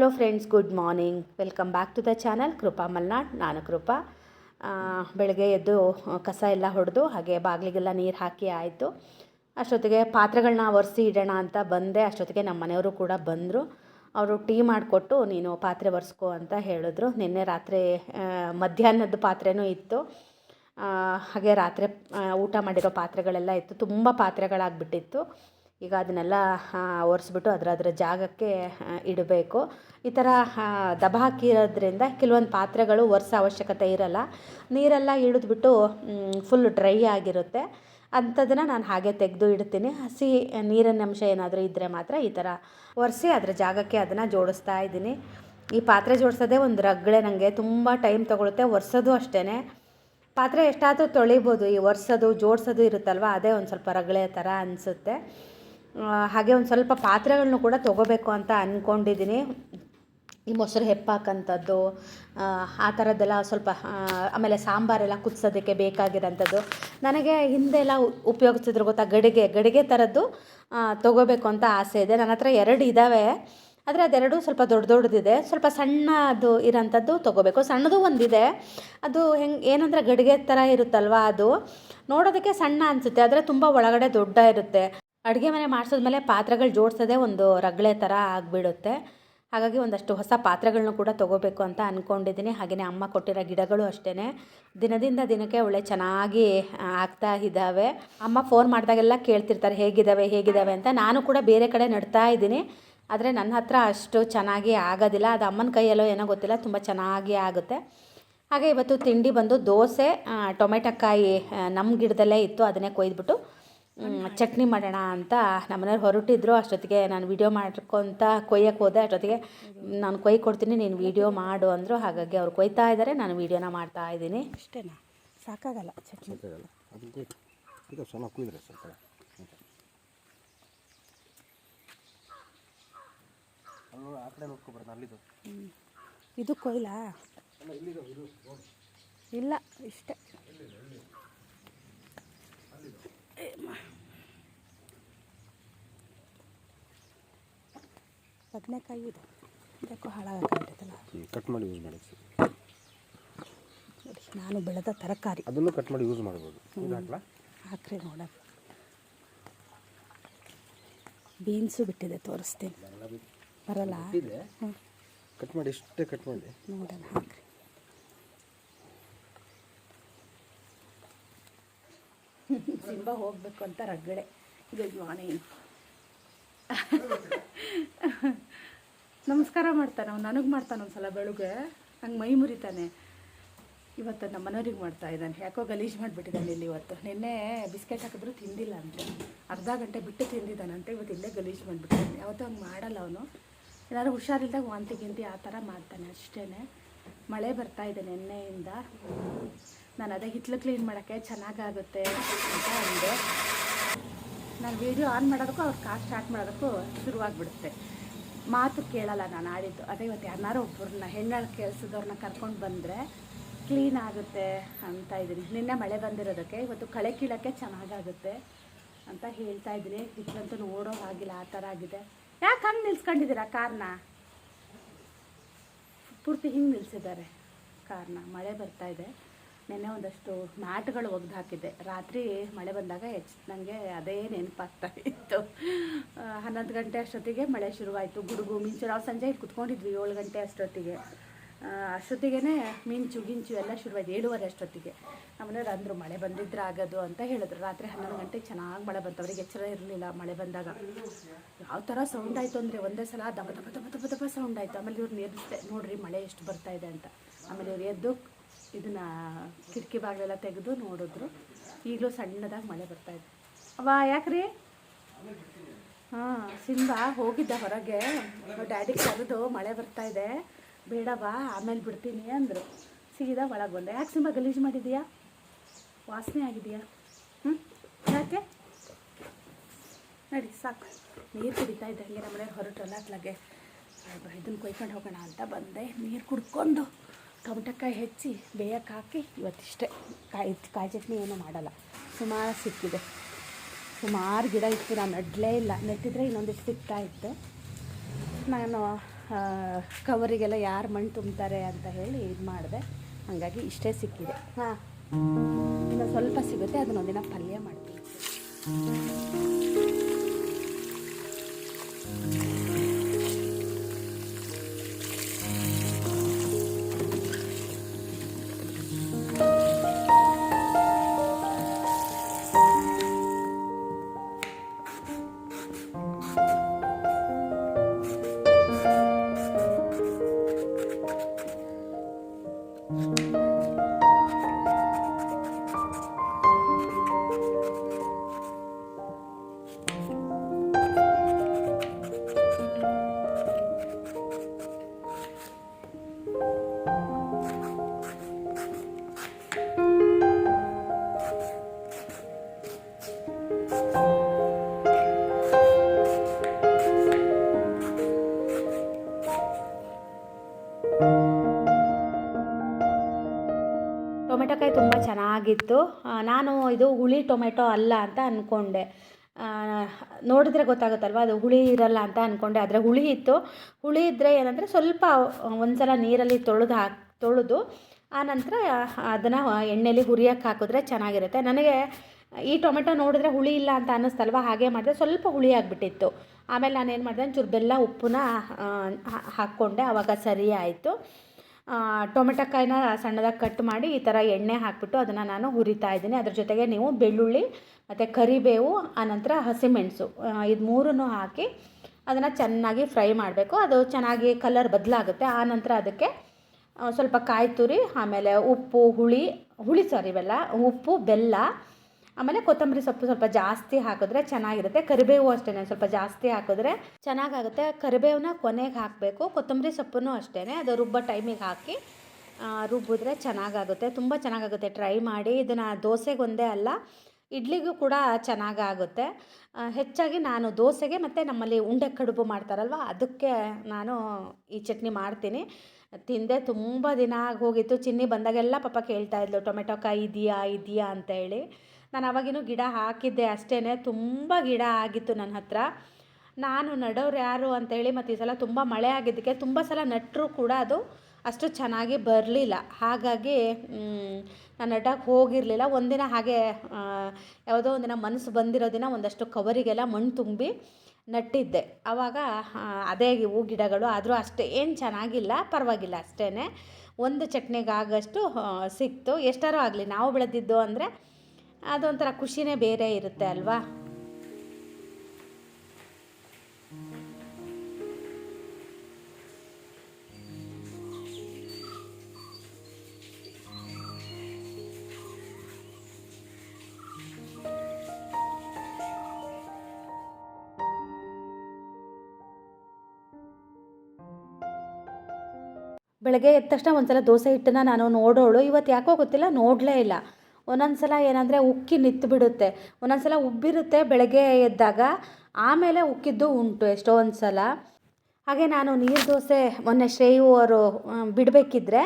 Hello friends good morning welcome back to the channel Krupa Malnad ನಾನು ಕೃಪಾ ಬೆಳಗ್ಗೆ ಎದ್ದು ಕಸ ಎಲ್ಲ ಹೊಡೆದು, ಹಾಗೆ ಬಾಗಿಲಿಗೆಲ್ಲ ನೀರು ಹಾಕಿ ಆಯಿತು. ಅಷ್ಟೊತ್ತಿಗೆ ಪಾತ್ರೆಗಳನ್ನ ಒರೆಸಿ ಇಡೋಣ ಅಂತ ಬಂದೆ. ಅಷ್ಟೊತ್ತಿಗೆ ನಮ್ಮ ಮನೆಯವರು ಕೂಡ ಬಂದರು. ಅವರು ಟೀ ಮಾಡಿಕೊಟ್ಟು, ನೀನು ಪಾತ್ರೆ ಒರೆಸ್ಕೊ ಅಂತ ಹೇಳಿದ್ರು. ನಿನ್ನೆ ರಾತ್ರಿ ಮಧ್ಯಾಹ್ನದ ಪಾತ್ರೆನೂ ಇತ್ತು. ಹಾಗೆ ರಾತ್ರಿ ಊಟ ಮಾಡಿರೋ ಪಾತ್ರೆಗಳೆಲ್ಲ ಇತ್ತು. ತುಂಬ ಪಾತ್ರೆಗಳಾಗ್ಬಿಟ್ಟಿತ್ತು. ಈಗ ಅದನ್ನೆಲ್ಲ ಒರೆಸ್ಬಿಟ್ಟು ಅದರ ಅದರ ಜಾಗಕ್ಕೆ ಇಡಬೇಕು. ಈ ಥರ ದಬ ಹಾಕಿರೋದ್ರಿಂದ ಕೆಲವೊಂದು ಪಾತ್ರೆಗಳು ಒರೆಸೋ ಅವಶ್ಯಕತೆ ಇರಲ್ಲ. ನೀರೆಲ್ಲ ಇಳಿದ್ಬಿಟ್ಟು ಫುಲ್ ಡ್ರೈ ಆಗಿರುತ್ತೆ. ಅಂಥದ್ದನ್ನು ನಾನು ಹಾಗೆ ತೆಗೆದು ಇಡ್ತೀನಿ. ಹಸಿ ನೀರಿನ ಅಂಶ ಏನಾದರೂ ಇದ್ದರೆ ಮಾತ್ರ ಈ ಥರ ಒರೆಸಿ ಅದರ ಜಾಗಕ್ಕೆ ಅದನ್ನು ಜೋಡಿಸ್ತಾ ಇದ್ದೀನಿ. ಈ ಪಾತ್ರೆ ಜೋಡಿಸೋದೇ ಒಂದು ರಗಳೆ ನನಗೆ ತುಂಬ ಟೈಮ್ ತೊಗೊಳುತ್ತೆ. ಒರೆಸೋದು ಅಷ್ಟೇ ಪಾತ್ರೆ ಎಷ್ಟಾದರೂ ತೊಳಿಬೋದು. ಈ ಒರೆಸೋದು, ಜೋಡಿಸೋದು ಇರುತ್ತಲ್ವ? ಅದೇ ಒಂದು ಸ್ವಲ್ಪ ರಗಳೆ ಥರ ಅನಿಸುತ್ತೆ. ಹಾಗೆ ಒಂದು ಸ್ವಲ್ಪ ಪಾತ್ರೆಗಳನ್ನೂ ಕೂಡ ತೊಗೋಬೇಕು ಅಂತ ಅಂದ್ಕೊಂಡಿದ್ದೀನಿ ಈ ಮೊಸರು ಹೆಪ್ಪಾಕಂಥದ್ದು ಆ, ಥರದ್ದೆಲ್ಲ ಸ್ವಲ್ಪ ಆಮೇಲೆ ಸಾಂಬಾರೆಲ್ಲ ಕುದಿಸೋದಕ್ಕೆ ಬೇಕಾಗಿರೋಂಥದ್ದು. ನನಗೆ ಹಿಂದೆಲ್ಲ ಎಲ್ಲ ಉಪಯೋಗಿಸಿದ್ರು ಗೊತ್ತಾ ಗಡಿಗೆ ಗಡಿಗೆ ಥರದ್ದು ತೊಗೋಬೇಕು ಅಂತ ಆಸೆ ಇದೆ. ನನ್ನ ಹತ್ರ ಎರಡು ಇದ್ದಾವೆ ಆದರೆ ಅದೆರಡು ಸ್ವಲ್ಪ ದೊಡ್ಡ ದೊಡ್ಡದಿದೆ. ಸ್ವಲ್ಪ ಸಣ್ಣದು ಇರೋಂಥದ್ದು ತೊಗೋಬೇಕು. ಸಣ್ಣದು ಒಂದಿದೆ. ಅದು ಹೆಂಗೆ ಏನಂದರೆ ಗಡಿಗೆ ಥರ ಇರುತ್ತಲ್ವ ಅದು. ನೋಡೋದಕ್ಕೆ ಸಣ್ಣ ಅನಿಸುತ್ತೆ. ಆದರೆ ತುಂಬ ಒಳಗಡೆ ದೊಡ್ಡ ಇರುತ್ತೆ. ಅಡುಗೆ ಮನೆ ಮಾಡಿಸಿದ್ಮೇಲೆ ಪಾತ್ರೆಗಳು ಜೋಡಿಸೋದೇ ಒಂದು ರಗಳೆ ಥರ ಆಗಿಬಿಡುತ್ತೆ. ಹಾಗಾಗಿ ಒಂದಷ್ಟು ಹೊಸ ಪಾತ್ರೆಗಳನ್ನೂ ಕೂಡ ತೊಗೋಬೇಕು ಅಂತ ಅಂದ್ಕೊಂಡಿದ್ದೀನಿ ಹಾಗೆಯೇ ಅಮ್ಮ ಕೊಟ್ಟಿರೋ ಗಿಡಗಳು ಅಷ್ಟೇ ದಿನದಿಂದ ದಿನಕ್ಕೆ ಒಳ್ಳೆ ಚೆನ್ನಾಗಿ ಆಗ್ತಾ ಇದ್ದಾವೆ. ಅಮ್ಮ ಫೋನ್ ಮಾಡಿದಾಗೆಲ್ಲ ಕೇಳ್ತಿರ್ತಾರೆ, ಹೇಗಿದ್ದಾವೆ ಹೇಗಿದ್ದಾವೆ? ಅಂತ. ನಾನು ಕೂಡ ಬೇರೆ ಕಡೆ ನಡ್ತಾ ಇದ್ದೀನಿ. ಆದರೆ ನನ್ನ ಹತ್ರ ಅಷ್ಟು ಚೆನ್ನಾಗಿ ಆಗೋದಿಲ್ಲ. ಅದು ಅಮ್ಮನ ಕೈಯಲ್ಲೋ ಏನೋ ಗೊತ್ತಿಲ್ಲ. ತುಂಬ ಚೆನ್ನಾಗಿ ಆಗುತ್ತೆ. ಹಾಗೆ ಇವತ್ತು ತಿಂಡಿ ಬಂದು ದೋಸೆ ಟೊಮೆಟೊ ಕಾಯಿ ನಮ್ಮ ಗಿಡದಲ್ಲೇ ಇತ್ತು. ಅದನ್ನೇ ಕೊಯ್ದುಬಿಟ್ಟು ಚಟ್ನಿ ಮಾಡೋಣ ಅಂತ ನಮ್ಮನೆಯವ್ರು ಹೊರಟಿದ್ರು. ಅಷ್ಟೊತ್ತಿಗೆ ನಾನು ವೀಡಿಯೋ ಮಾಡ್ಕೊತ ಕೊಯ್ಯಕ್ಕೆ ಹೋದೆ. ಅಷ್ಟೊತ್ತಿಗೆ ನಾನು ಕೊಯ್ ಕೊಡ್ತೀನಿ ನೀನು ವೀಡಿಯೋ ಮಾಡು ಅಂದರು. ಹಾಗಾಗಿ ಅವ್ರು ಕೊಯ್ತಾ ಇದ್ದಾರೆ ನಾನು ವೀಡಿಯೋನ ಮಾಡ್ತಾ ಇದ್ದೀನಿ. ಇಷ್ಟೇನಾ ಸಾಕಾಗಲ್ಲ ಚಟ್ನಿ. ಇದು ಕೊಯ್ಲಾ? ಇಲ್ಲ ಇಷ್ಟೇ. ಬದನೆಕಾಯಿ ಇದು. ಯಾಕೋ ಹಾಳಾಗಲ್ಲ ಕಟ್ ಮಾಡಿ ಯೂಸ್ ಮಾಡಿ. ನೋಡಿ ನಾನು ಬೆಳೆದ ತರಕಾರಿ. ಅದನ್ನು ಕಟ್ ಮಾಡಿ ಯೂಸ್ ಮಾಡ್ಬೋದು. ಹಾಕ್ರಿ ನೋಡೋಣ. ಬೀನ್ಸು ಬಿಟ್ಟಿದೆ ತೋರಿಸ್ತೀನಿ. ಬರಲ್ಲ? ಕಟ್ ಮಾಡಿ ಇಷ್ಟೇ ಕಟ್ ಮಾಡಿ. ನೋಡೋಣ ಹಾಕ್ರಿ. ಸಿಂಬ ಹೋಗ್ಬೇಕು ಅಂತ ರಗ್ಗಡೆ ಇದು ಮಾರ್ನಿಂಗ್ ನಮಸ್ಕಾರ ಮಾಡ್ತಾನೆ, ಅವ್ನು ನನಗೆ ಮಾಡ್ತಾನೆ ಒಂದ್ಸಲ ಬೆಳಗ್ಗೆ. ನಂಗೆ ಮೈ ಮುರಿತಾನೆ. ಇವತ್ತು ನಮ್ಮ ಮನೆಯವ್ರಿಗೆ ಮಾಡ್ತಾ ಇದ್ದಾನೆ. ಯಾಕೋ ಗಲೀಜು ಮಾಡಿಬಿಟ್ಟಿದ್ದಾನೆ ಇಲ್ಲಿ ಇವತ್ತು. ನಿನ್ನೆ ಬಿಸ್ಕೆಟ್ ಹಾಕಿದ್ರು ತಿಂದಿಲ್ಲ ಅಂತ. ಅರ್ಧ ಗಂಟೆ ಬಿಟ್ಟು ತಿಂದಿದ್ದಾನಂತೆ. ಇವತ್ತು ಇಲ್ಲೇ ಗಲೀಜು ಮಾಡಿಬಿಟ್ಟಿದ್ದಾನೆ. ಯಾವತ್ತೂ ಹಂಗೆ ಮಾಡಲ್ಲ ಅವನು. ಏನಾದ್ರು ಹುಷಾರಿಲ್ದಾಗ ವಾಂತಿ ಗಿಂತಿ ಆ ಥರ ಮಾಡ್ತಾನೆ ಅಷ್ಟೇ ಮಳೆ ಬರ್ತಾ ಇದೆ ನಿನ್ನೆಯಿಂದ. ನಾನು ಅದೇ ಹಿತ್ಲು ಕ್ಲೀನ್ ಮಾಡೋಕ್ಕೆ ಚೆನ್ನಾಗಾಗುತ್ತೆ ಅಂತ ಅಂದೆ. ನಾನು ವೀಡಿಯೋ ಆನ್ ಮಾಡೋದಕ್ಕೂ ಅವ್ರು ಕಾರ್ ಸ್ಟಾರ್ಟ್ ಮಾಡೋದಕ್ಕೂ ಶುರುವಾಗ್ಬಿಡುತ್ತೆ. ಮಾತು ಕೇಳಲ್ಲ ನಾನು ಆಡಿದ್ದು. ಅದೇ ಇವತ್ತು ಯಾರನ್ನಾರು ಒಬ್ಬರನ್ನ ಹೆಣ್ಣಾಳು ಕೆಲಸದವ್ರನ್ನ ಕರ್ಕೊಂಡು ಬಂದರೆ ಕ್ಲೀನ್ ಆಗುತ್ತೆ ಅಂತ ಇದ್ದೀನಿ. ನಿನ್ನೆ ಮಳೆ ಬಂದಿರೋದಕ್ಕೆ, ಇವತ್ತು ಕಳೆ ಕೀಳೋಕ್ಕೆ ಚೆನ್ನಾಗಾಗುತ್ತೆ ಅಂತ ಹೇಳ್ತಾ ಇದ್ದೀನಿ. ಓಡೋ ಹಾಗಿಲ್ಲ, ಆ ಥರ ಆಗಿದೆ. ಯಾಕೆ ಹಂಗೆ ನಿಲ್ಸ್ಕೊಂಡಿದ್ದೀರಾ ಕಾರ್ನ? ಪೂರ್ತಿ ಹಿಂಗೆ ನಿಲ್ಲಿಸಿದ್ದಾರೆ ಕಾರ್ನ. ಮಳೆ ಬರ್ತಾ ಇದೆ. ನಿನ್ನೆ ಒಂದಷ್ಟು ಮ್ಯಾಟ್ಗಳು ಒಗ್ದು ಹಾಕಿದ್ದೆ ರಾತ್ರಿ ಮಳೆ ಬಂದಾಗ ಹೆಚ್ಚು ನನಗೆ ಅದೇ ನೆನಪಾಗ್ತಾ ಇತ್ತು. ಹನ್ನೊಂದು ಗಂಟೆ ಅಷ್ಟೊತ್ತಿಗೆ ಮಳೆ ಶುರುವಾಯಿತು. ಗುಡುಗು, ಮಿಂಚು, ನಾವು ಸಂಜೆ ಕುತ್ಕೊಂಡಿದ್ವಿ ಏಳು ಗಂಟೆ ಅಷ್ಟೊತ್ತಿಗೆ. ಅಷ್ಟೊತ್ತಿಗೆ ಮಿಂಚು, ಗಿಂಚು ಎಲ್ಲ ಶುರುವಾಯ್ತು, ಏಳುವರೆ ಅಷ್ಟೊತ್ತಿಗೆ. ನಮ್ಮನೆಯವ್ರು ಅಂದರು, ಮಳೆ ಬಂದಿದ್ರೆ ಆಗೋದು ಅಂತ ಹೇಳಿದ್ರು. ರಾತ್ರಿ ಹನ್ನೊಂದು ಗಂಟೆಗೆ ಚೆನ್ನಾಗಿ ಮಳೆ ಬಂತು. ಅವ್ರಿಗೆ ಎಚ್ಚರ ಇರಲಿಲ್ಲ ಮಳೆ ಬಂದಾಗ. ಯಾವ ಥರ ಸೌಂಡ್ ಆಯಿತು ಅಂದರೆ ಒಂದೇ ಸಲ ದಬ ದಬ ದಬ ದಬ ಸೌಂಡ್ ಆಯಿತು. ಆಮೇಲೆ ಇವ್ರು ನಿಲ್ಲಿಸ್ದೆ ನೋಡ್ರಿ ಮಳೆ ಎಷ್ಟು ಬರ್ತಾ ಇದೆ ಅಂತ. ಆಮೇಲೆ ಇವ್ರು ಎದ್ದು ಇದನ್ನ ಕಿಟಕಿ ಬಾಗಿಲೆಲ್ಲ ತೆಗೆದು ನೋಡಿದ್ರು. ಈಗಲೂ ಸಣ್ಣದಾಗಿ ಮಳೆ ಬರ್ತಾ ಇದೆ. ಅವ ಯಾಕ್ರಿ? ಹಾಂ, ಸಿಂಬಾ ಹೋಗಿದ್ದ ಹೊರಗೆ. ಡ್ಯಾಡಿ ಕರೆದು ಮಳೆ ಬರ್ತಾ ಇದೆ. ಬೇಡವಾ, ಆಮೇಲೆ ಬಿಡ್ತೀನಿ ಅಂದರು. ಸಿಗಿದ ಒಳಗೆ ಬಂದೆ. ಯಾಕೆ ಸಿಂಬಾ, ಗಲೀಜು ಮಾಡಿದೀಯಾ ವಾಸನೆ ಆಗಿದೆಯಾ ಹ್ಞೂ ಯಾಕೆ? ನಡಿ, ಸಾಕು. ನೀರು ಕುಡಿತಾ ಇದ್ದಂಗೆ ನಮ್ಮನೆ ಹೊರಟಲ್ಲ ಅತ್ಲಾಗೆ ಇದನ್ನು ಕೊಯ್ಕೊಂಡು ಹೋಗೋಣ ಅಂತ ಬಂದೆ. ನೀರು ಕುಡ್ಕೊಂಡು. ಟೊಮಟಕಾಯಿ ಹೆಚ್ಚಿ ಬೇಯಕ್ಕೆ ಹಾಕಿ ಇವತ್ತಿಷ್ಟೇ ಕಾಯಿ ಕಾಯಿ ಚಟ್ನಿ ಏನೂ ಮಾಡಲ್ಲ. ಸುಮಾರು ಸಿಕ್ಕಿದೆ. ಸುಮಾರು ಗಿಡ ಇತ್ತು, ನಾನು ನೆಡಲೇ ಇಲ್ಲ. ನೆಟ್ಟಿದ್ರೆ ಇನ್ನೊಂದಿಷ್ಟು ಸಿಗ್ತಾ ಇತ್ತು. ನಾನು ಕವರಿಗೆಲ್ಲ ಯಾರು ಮಣ್ಣು ತುಂಬ್ತಾರೆ ಅಂತ ಹೇಳಿ ಇದು ಮಾಡಿದೆ. ಹಾಗಾಗಿ ಇಷ್ಟೇ ಸಿಕ್ಕಿದೆ. ಹಾಂ. ಇನ್ನು ಸ್ವಲ್ಪ ಸಿಗುತ್ತೆ, ಅದನ್ನ ಒಂದಿನ ಪಲ್ಯ ಮಾಡ್ತೀನಿ. ಟೊಮೆಟೊಕಾಯಿ ತುಂಬ ಚೆನ್ನಾಗಿತ್ತು. ನಾನು ಇದು ಹುಳಿ ಟೊಮೆಟೊ ಅಲ್ಲ ಅಂತ ಅಂದ್ಕೊಂಡೆ ನೋಡಿದ್ರೆ ಗೊತ್ತಾಗುತ್ತಲ್ವ? ಅದು ಹುಳಿ ಇರಲ್ಲ ಅಂತ ಅಂದ್ಕೊಂಡೆ ಆದರೆ ಹುಳಿ ಇತ್ತು. ಹುಳಿ ಇದ್ದರೆ ಏನಂದರೆ ಸ್ವಲ್ಪ ಒಂದ್ಸಲ ನೀರಲ್ಲಿ ತೊಳೆದು ಹಾಕಿ, ತೊಳೆದು ಆನಂತರ ಅದನ್ನು ಎಣ್ಣೆಲಿ ಹುರಿಯೋಕ್ಕೆ ಹಾಕಿದ್ರೆ ಚೆನ್ನಾಗಿರುತ್ತೆ. ನನಗೆ ಈ ಟೊಮೆಟೊ ನೋಡಿದ್ರೆ ಹುಳಿ ಇಲ್ಲ ಅಂತ ಅನ್ನಿಸ್ತಲ್ವ? ಹಾಗೆ ಮಾಡಿದ್ರೆ ಸ್ವಲ್ಪ ಹುಳಿ ಆಗಿಬಿಟ್ಟಿತ್ತು. ಆಮೇಲೆ ನಾನು ಏನು ಮಾಡಿದೆ? ಚೂರು ಬೆಲ್ಲ ಉಪ್ಪನ್ನ ಹಾಕ್ಕೊಂಡೆ. ಆವಾಗ ಸರಿ ಆಯಿತು. ಟೊಮೆಟೊ ಕಾಯಿನ ಸಣ್ಣದಾಗಿ ಕಟ್ ಮಾಡಿ ಈ ಥರ ಎಣ್ಣೆ ಹಾಕಿಬಿಟ್ಟು ಅದನ್ನು ನಾನು ಹುರಿತಾ ಇದ್ದೀನಿ. ಅದ್ರ ಜೊತೆಗೆ ನೀವು ಬೆಳ್ಳುಳ್ಳಿ ಮತ್ತು ಕರಿಬೇವು ಆನಂತರ ಹಸಿಮೆಣಸು ಇದು ಮೂರನ್ನು ಹಾಕಿ ಅದನ್ನು ಚೆನ್ನಾಗಿ ಫ್ರೈ ಮಾಡಬೇಕು. ಅದು ಚೆನ್ನಾಗಿ ಕಲರ್ ಬದಲಾಗುತ್ತೆ. ಆನಂತರ ಅದಕ್ಕೆ ಸ್ವಲ್ಪ ಕಾಯಿ ತುರಿ, ಆಮೇಲೆ ಉಪ್ಪು, ಹುಳಿ ಹುಳಿ ಸಾರಿ ಇವೆಲ್ಲ, ಉಪ್ಪು, ಬೆಲ್ಲ, ಆಮೇಲೆ ಕೊತ್ತಂಬರಿ ಸೊಪ್ಪು ಸ್ವಲ್ಪ ಜಾಸ್ತಿ ಹಾಕಿದ್ರೆ ಚೆನ್ನಾಗಿರುತ್ತೆ. ಕರಿಬೇವು ಅಷ್ಟೇ ಸ್ವಲ್ಪ ಜಾಸ್ತಿ ಹಾಕಿದ್ರೆ ಚೆನ್ನಾಗಾಗುತ್ತೆ. ಕರಿಬೇವನ್ನ ಕೊನೆಗೆ ಹಾಕಬೇಕು. ಕೊತ್ತಂಬರಿ ಸೊಪ್ಪನ್ನು ಅಷ್ಟೇ ಅದು ರುಬ್ಬೋ ಟೈಮಿಗೆ ಹಾಕಿ ರುಬ್ಬಿದ್ರೆ ಚೆನ್ನಾಗಾಗುತ್ತೆ. ತುಂಬ ಚೆನ್ನಾಗಾಗುತ್ತೆ. ಟ್ರೈ ಮಾಡಿ. ಇದನ್ನು ದೋಸೆಗೊಂದೇ ಅಲ್ಲ ಇಡ್ಲಿಗೂ ಕೂಡ ಚೆನ್ನಾಗಾಗುತ್ತೆ. ಹೆಚ್ಚಾಗಿ ನಾನು ದೋಸೆಗೆ ಮತ್ತು ನಮ್ಮಲ್ಲಿ ಉಂಡೆ ಕಡುಬು ಮಾಡ್ತಾರಲ್ವ, ಅದಕ್ಕೆ ನಾನು ಈ ಚಟ್ನಿ ಮಾಡ್ತೀನಿ. ತಿಂದೆ ತುಂಬ ದಿನ ಆಗಿ ಹೋಗಿತ್ತು ಚಿನ್ನಿ ಬಂದಾಗೆಲ್ಲ ಪಾಪ ಕೇಳ್ತಾ ಇದ್ಲು, ಟೊಮೆಟೊ ಕಾಯಿ ಇದೆಯಾ ಇದೆಯಾ ಅಂತ ಹೇಳಿ. ನಾನು ಅವಾಗಿನೂ ಗಿಡ ಹಾಕಿದ್ದೆ ಅಷ್ಟೇ ತುಂಬ ಗಿಡ ಆಗಿತ್ತು ನನ್ನ ಹತ್ರ. ನಾನು ನಡೋರು ಯಾರು ಅಂತೇಳಿ ಮತ್ತು ಈ ಸಲ ತುಂಬ ಮಳೆ ಆಗಿದ್ದಕ್ಕೆ ತುಂಬ ಸಲ ನೆಟ್ಟರೂ ಕೂಡ ಅದು ಅಷ್ಟು ಚೆನ್ನಾಗಿ ಬರಲಿಲ್ಲ. ಹಾಗಾಗಿ ನಾನು ನಟಕ್ಕೆ ಹೋಗಿರಲಿಲ್ಲ. ಒಂದಿನ ಹಾಗೆ ಯಾವುದೋ ಒಂದಿನ ಮನಸ್ಸು ಬಂದಿರೋ ದಿನ ಒಂದಷ್ಟು ಕವರಿಗೆಲ್ಲ ಮಣ್ಣು ತುಂಬಿ ನಟ್ಟಿದ್ದೆ. ಆವಾಗ ಅದೇ ಹೂ ಗಿಡಗಳು ಆದರೂ ಅಷ್ಟೇ. ಏನು ಚೆನ್ನಾಗಿಲ್ಲ, ಪರವಾಗಿಲ್ಲ ಅಷ್ಟೇ ಒಂದು ಚಟ್ನಿಗಾಗಷ್ಟು ಸಿಕ್ತು. ಎಷ್ಟಾರು ಆಗಲಿ, ನಾವು ಬೆಳೆದಿದ್ದು ಅಂದರೆ ಅದೊಂಥರ ಖುಷಿನೇ ಬೇರೆ ಇರುತ್ತೆ ಅಲ್ವಾ? ಬೆಳಗ್ಗೆ ಎದ್ದ ತಕ್ಷಣ ಒಂದ್ಸಲ ದೋಸೆ ಹಿಟ್ಟನ್ನ ನಾನು ನೋಡೋಳು. ಇವತ್ತು ಯಾಕೋ ಗೊತ್ತಿಲ್ಲ, ನೋಡಲೇ ಇಲ್ಲ. ಒಂದೊಂದು ಸಲ ಏನಂದರೆ ಉಕ್ಕಿ ನಿತ್ತು ಬಿಡುತ್ತೆ. ಒಂದೊಂದು ಸಲ ಉಬ್ಬಿರುತ್ತೆ ಬೆಳಗ್ಗೆ ಎದ್ದಾಗ. ಆಮೇಲೆ ಉಕ್ಕಿದ್ದು ಉಂಟು ಎಷ್ಟೊಂದು ಸಲ ಹಾಗೆ ನಾನು ನೀರು ದೋಸೆ ಮೊನ್ನೆ ಶ್ರೇಯು ಅವರು ಬಿಡಬೇಕಿದ್ರೆ